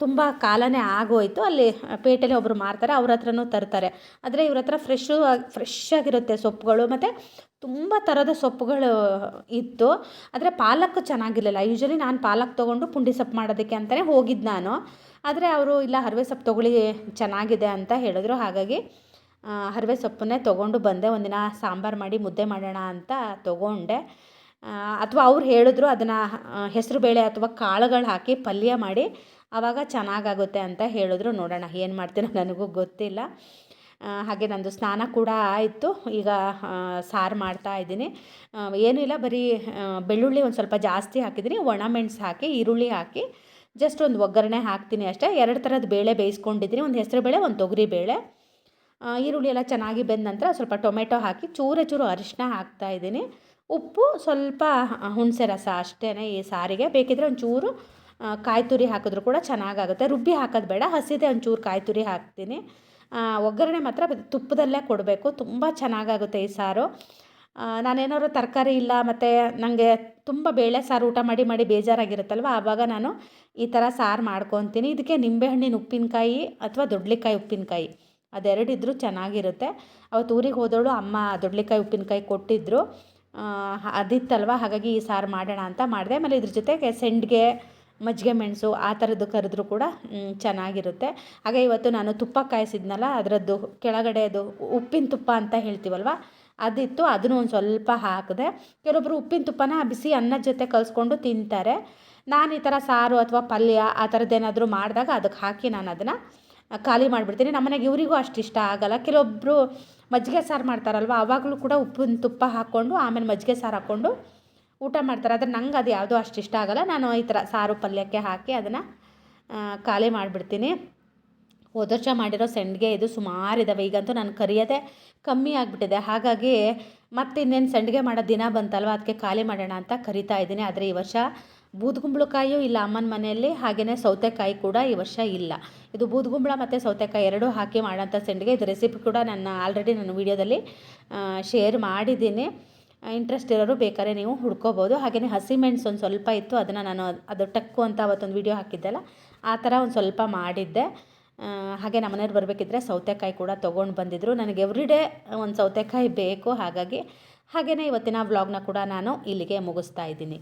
ತುಂಬ ಕಾಲನೇ ಆಗೋಯ್ತು. ಅಲ್ಲಿ ಪೇಟೆಲಿ ಒಬ್ಬರು ಮಾರ್ತಾರೆ, ಅವ್ರ ಹತ್ರನೂ ತರ್ತಾರೆ. ಆದರೆ ಇವ್ರ ಹತ್ರ ಫ್ರೆಶ್ಶು ಫ್ರೆಶ್ ಆಗಿರುತ್ತೆ ಸೊಪ್ಪುಗಳು. ಮತ್ತು ತುಂಬ ಥರದ ಸೊಪ್ಪುಗಳು, ಇತ್ತು. ಆದರೆ ಪಾಲಕ್ ಚೆನ್ನಾಗಿರಲಿಲ್ಲ. ಯೂಶ್ವಲಿ ನಾನು ಪಾಲಕ್ ತೊಗೊಂಡು ಪುಂಡಿ ಸೊಪ್ಪು ಮಾಡೋದಕ್ಕೆ ಅಂತಲೇ ಹೋಗಿದ್ದು ನಾನು. ಆದರೆ ಅವರು, ಇಲ್ಲ, ಹರವೆ ಸೊಪ್ಪು ತೊಗೊಳ್ಳಿ, ಚೆನ್ನಾಗಿದೆ ಅಂತ ಹೇಳಿದ್ರು. ಹಾಗಾಗಿ ಹರವೆ ಸೊಪ್ಪನ್ನೇ ತೊಗೊಂಡು ಬಂದೆ. ಒಂದಿನ ಸಾಂಬಾರು ಮಾಡಿ ಮುದ್ದೆ ಮಾಡೋಣ ಅಂತ ತೊಗೊಂಡೆ. ಅಥವಾ ಅವ್ರು ಹೇಳಿದ್ರು ಅದನ್ನು ಹೆಸರು ಬೇಳೆ ಅಥವಾ ಕಾಳುಗಳು ಹಾಕಿ ಪಲ್ಯ ಮಾಡಿ ಆವಾಗ ಚೆನ್ನಾಗಾಗುತ್ತೆ ಅಂತ ಹೇಳಿದ್ರು. ನೋಡೋಣ ಏನು ಮಾಡ್ತೀನೋ ನನಗೂ ಗೊತ್ತಿಲ್ಲ. ಹಾಗೆ ನಂದು ಸ್ನಾನ ಕೂಡ ಆಯಿತು. ಈಗ ಸಾರು ಮಾಡ್ತಾ ಇದ್ದೀನಿ. ಏನೂ ಇಲ್ಲ ಬರೀ ಬೆಳ್ಳುಳ್ಳಿ ಒಂದು ಸ್ವಲ್ಪ ಜಾಸ್ತಿ ಹಾಕಿದ್ದೀನಿ. ಒಣಮೆಣಸು ಹಾಕಿ ಈರುಳ್ಳಿ ಹಾಕಿ ಜಸ್ಟ್ ಒಂದು ಒಗ್ಗರಣೆ ಹಾಕ್ತೀನಿ ಅಷ್ಟೇ. ಎರಡು ಥರದ ಬೇಳೆ ಬೇಯಿಸ್ಕೊಂಡಿದ್ದೀನಿ. ಒಂದು ಹೆಸರು ಬೇಳೆ ಒಂದು ತೊಗರಿ ಬೇಳೆ. ಈರುಳ್ಳಿ ಎಲ್ಲ ಚೆನ್ನಾಗಿ ಬೆಂದ ನಂತರ ಸ್ವಲ್ಪ ಟೊಮೆಟೊ ಹಾಕಿ ಚೂರೆ ಚೂರು ಅರಿಶಿನ ಹಾಕ್ತಾ ಇದ್ದೀನಿ. ಉಪ್ಪು ಸ್ವಲ್ಪ ಹುಣಸೆ ರಸ ಅಷ್ಟೇ ಈ ಸಾರಿಗೆ. ಬೇಕಿದ್ದರೆ ಒಂಚೂರು ಆ, ಕಾಯಿ ತುರಿ ಹಾಕಿದ್ರು ಕೂಡ ಚೆನ್ನಾಗಾಗುತ್ತೆ. ರುಬ್ಬಿ ಹಾಕೋದು ಬೇಡ, ಹಸಿದೆ ಒಂಚೂರು ಕಾಯಿ ತುರಿ ಹಾಕ್ತೀನಿ ಒಗ್ಗರಣೆ ಮಾತ್ರ ತುಪ್ಪದಲ್ಲೇ ಕೊಡಬೇಕು. ತುಂಬ ಚೆನ್ನಾಗಾಗುತ್ತೆ ಈ ಸಾರು. ನಾನೇನಾದ್ರು ತರಕಾರಿ ಇಲ್ಲ, ಮತ್ತು ನನಗೆ ತುಂಬ ಬೇಳೆ ಸಾರು ಊಟ ಮಾಡಿ ಮಾಡಿ ಬೇಜಾರಾಗಿರುತ್ತಲ್ವ, ಆವಾಗ ನಾನು ಈ ಥರ ಸಾರು ಮಾಡ್ಕೊತೀನಿ. ಇದಕ್ಕೆ ನಿಂಬೆಹಣ್ಣಿನ ಉಪ್ಪಿನಕಾಯಿ ಅಥವಾ ದೊಡ್ಲಿಕಾಯಿ ಉಪ್ಪಿನಕಾಯಿ, ಅದೆರಡಿದ್ರೂ ಚೆನ್ನಾಗಿರುತ್ತೆ. ಅವತ್ತು ಊರಿಗೆ ಹೋದವಳು ಅಮ್ಮ ದೊಡ್ಲಿಕಾಯಿ ಉಪ್ಪಿನಕಾಯಿ ಕೊಟ್ಟಿದ್ದರು ಅದಿತ್ತಲ್ವ, ಹಾಗಾಗಿ ಈ ಸಾರು ಮಾಡೋಣ ಅಂತ ಮಾಡಿದೆ. ಆಮೇಲೆ ಇದ್ರ ಜೊತೆಗೆ ಸೆಂಡ್ಗೆ ಮಜ್ಜಿಗೆ ಮೆಣಸು ಆ ಥರದ್ದು ಕರೆದ್ರೂ ಕೂಡ ಚೆನ್ನಾಗಿರುತ್ತೆ. ಹಾಗೆ ಇವತ್ತು ನಾನು ತುಪ್ಪ ಕಾಯಿಸಿದ್ನಲ್ಲ, ಅದರದ್ದು ಕೆಳಗಡೆ ಅದು ಉಪ್ಪಿನ ತುಪ್ಪ ಅಂತ ಹೇಳ್ತೀವಲ್ವ? ಅದಿತ್ತು, ಅದನ್ನು ಒಂದು ಸ್ವಲ್ಪ ಹಾಕಿದೆ. ಕೆಲವೊಬ್ಬರು ಉಪ್ಪಿನ ತುಪ್ಪನ ಬಿಸಿ ಅನ್ನದ ಜೊತೆ ಕಲಿಸ್ಕೊಂಡು ತಿಂತಾರೆ. ನಾನು ಈ ಥರ ಸಾರು ಅಥವಾ ಪಲ್ಯ ಆ ಥರದ್ದೇನಾದರೂ ಮಾಡಿದಾಗ ಅದಕ್ಕೆ ಹಾಕಿ ನಾನು ಅದನ್ನು ಖಾಲಿ ಮಾಡಿಬಿಡ್ತೀನಿ. ನಮ್ಮನೆಗೆ ಇವರಿಗೂ ಅಷ್ಟು ಇಷ್ಟ ಆಗಲ್ಲ. ಕೆಲವೊಬ್ಬರು ಮಜ್ಜಿಗೆ ಸಾರು ಮಾಡ್ತಾರಲ್ವ ಆವಾಗಲೂ ಕೂಡ ಉಪ್ಪಿನ ತುಪ್ಪ ಹಾಕ್ಕೊಂಡು, ಆಮೇಲೆ ಮಜ್ಜಿಗೆ ಸಾರು ಹಾಕ್ಕೊಂಡು ಊಟ ಮಾಡ್ತಾರೆ. ಆದರೆ ನಂಗೆ ಅದು ಯಾವುದೂ ಅಷ್ಟು ಇಷ್ಟ ಆಗೋಲ್ಲ. ನಾನು ಈ ಥರ ಸಾರು ಪಲ್ಯಕ್ಕೆ ಹಾಕಿ ಅದನ್ನು ಖಾಲಿ ಮಾಡಿಬಿಡ್ತೀನಿ. ಹೋದ ವರ್ಷ ಮಾಡಿರೋ ಸಂಡಿಗೆ ಇದು ಸುಮಾರು ಇದ್ದಾವೆ ಈಗಂತೂ ನಾನು ಕರಿಯೋದೇ ಕಮ್ಮಿ ಆಗಿಬಿಟ್ಟಿದೆ. ಹಾಗಾಗಿ ಮತ್ತೆ ಇನ್ನೇನು ಸಂಡಿಗೆ ಮಾಡೋ ದಿನ ಬಂತಲ್ವ? ಅದಕ್ಕೆ ಖಾಲಿ ಮಾಡೋಣ ಅಂತ ಕರಿತಾ ಇದ್ದೀನಿ. ಆದರೆ ಈ ವರ್ಷ ಬೂದ್ಗುಂಬಳಕಾಯಿಯೂ ಇಲ್ಲ ಅಮ್ಮನ ಮನೆಯಲ್ಲಿ. ಹಾಗೆಯೇ ಸೌತೆಕಾಯಿ ಕೂಡ ಈ ವರ್ಷ ಇಲ್ಲ. ಇದು ಬೂದ್ಗುಂಬಳ ಮತ್ತು ಸೌತೆಕಾಯಿ ಎರಡೂ ಹಾಕಿ ಮಾಡೋಂಥ ಸಂಡಿಗೆ. ಇದು ರೆಸಿಪಿ ಕೂಡ ನನ್ನ ಆಲ್ರೆಡಿ ನಾನು ವೀಡಿಯೋದಲ್ಲಿ ಶೇರ್ ಮಾಡಿದ್ದೀನಿ. ಇಂಟ್ರೆಸ್ಟ್ ಇರೋರು ಬೇಕಾದ್ರೆ ನೀವು ಹುಡ್ಕೋಬೋದು. ಹಾಗೆಯೇ ಹಸಿಮೆಣಸು ಒಂದು ಸ್ವಲ್ಪ ಇತ್ತು, ಅದನ್ನು ನಾನು ಅದು ಟಕ್ಕು ಅಂತ ಅವತ್ತೊಂದು ವೀಡಿಯೋ ಹಾಕಿದ್ದೆಲ್ಲ ಆ ಥರ ಒಂದು ಸ್ವಲ್ಪ ಮಾಡಿದ್ದೆ. ಹಾಗೆ ನಮ್ಮ ಮನೆಯವ್ರು ಬರಬೇಕಿದ್ರೆ ಸೌತೆಕಾಯಿ ಕೂಡ ತೊಗೊಂಡು ಬಂದಿದ್ದರು ನನಗೆ ಎವ್ರಿಡೇ ಒಂದು ಸೌತೆಕಾಯಿ ಬೇಕು ಹಾಗಾಗಿ. ಹಾಗೆಯೇ ಇವತ್ತಿನ ವ್ಲಾಗ್ನ ಕೂಡ ನಾನು ಇಲ್ಲಿಗೆ ಮುಗಿಸ್ತಾ ಇದ್ದೀನಿ.